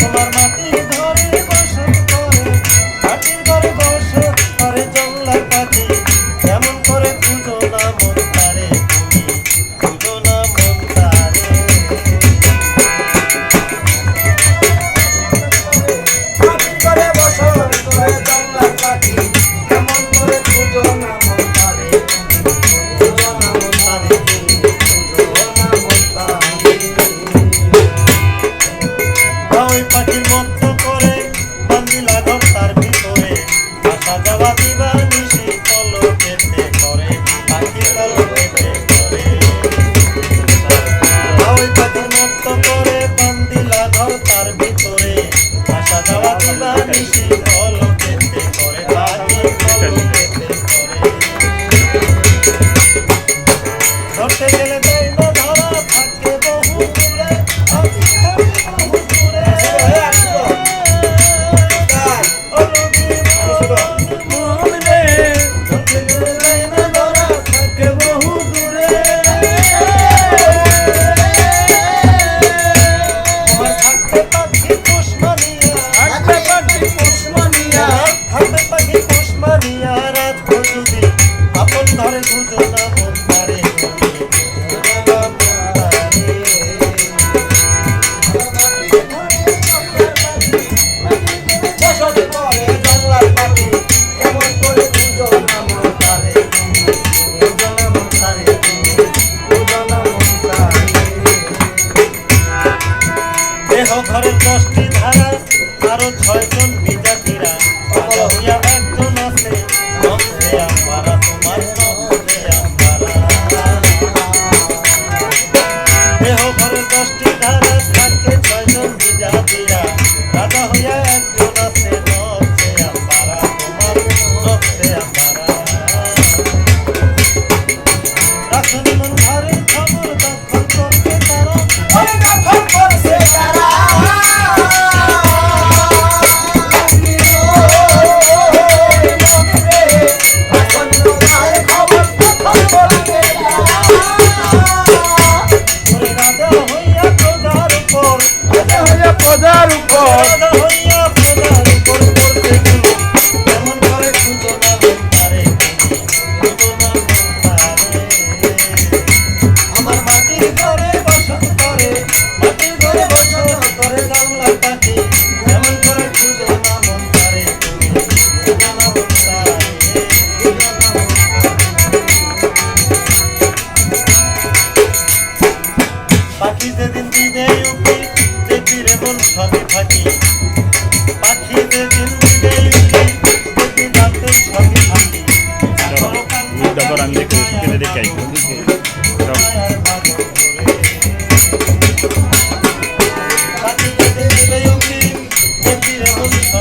keluar mati った você pode দশটি ধারা, আরও ছয়জন বিজাতিরা কালো একজন আছে নন্দে আম্বারা, তোমার নন্দে আম্বারা। দেহ ঘরের দশটি ধারা পদার উপর সকল সাথে থাকি।